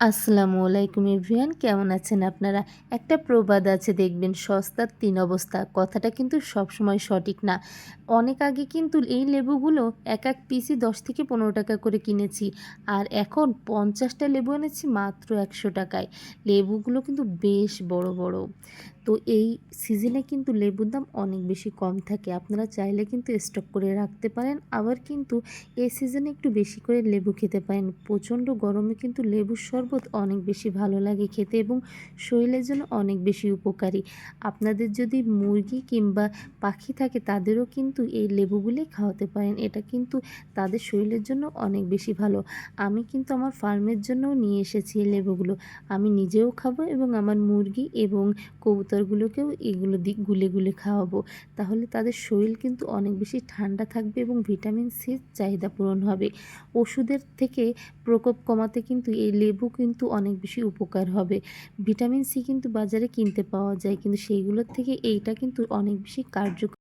আসসালামু আলাইকুম ইভিয়ান কেমন আছেন আপনারা? একটা প্রবাদ আছে, দেখবেন সস্তার তিন অবস্থা। কথাটা কিন্তু সবসময় সঠিক না। অনেক আগে কিন্তু এই লেবুগুলো এক এক পিসি দশ থেকে পনেরো টাকা করে কিনেছি, আর এখন পঞ্চাশটা লেবু এনেছি মাত্র একশো টাকায়। লেবুগুলো কিন্তু বেশ বড় বড়। তো এই সিজনে কিন্তু লেবুর দাম অনেক বেশি কম থাকে। আপনারা চাইলে কিন্তু স্টক করে রাখতে পারেন। আবার কিন্তু এই সিজনে একটু বেশি করে লেবু খেতে পারেন। প্রচণ্ড গরমে কিন্তু লেবুর শরবত অনেক বেশি ভালো লাগে খেতে এবং শরীরের জন্য অনেক বেশি উপকারী। আপনাদের যদি মুরগি কিংবা পাখি থাকে, তাদেরও কিন্তু এই লেবুগুলি খাওয়াতে পারেন। এটা কিন্তু তাদের শরীরের জন্য অনেক বেশি ভালো। আমি কিন্তু আমার ফার্মের জন্যও নিয়ে এসেছি এই লেবুগুলো। আমি নিজেও খাব এবং আমার মুরগি এবং কবুতরগুলোকেও এগুলো দিক গুলে গুলে খাওয়াবো। তাহলে তাদের শরীর কিন্তু অনেক বেশি ঠান্ডা থাকবে এবং ভিটামিন সির চাহিদা পূরণ হবে। ওষুধের থেকে প্রকোপ কমাতে কিন্তু এই লেবু কিন্তু অনেক বেশি উপকার হবে। ভিটামিন সি কিন্তু বাজারে কিনতে পাওয়া যায়, কিন্তু সেইগুলোর থেকে এইটা কিন্তু অনেক বেশি কার্যকর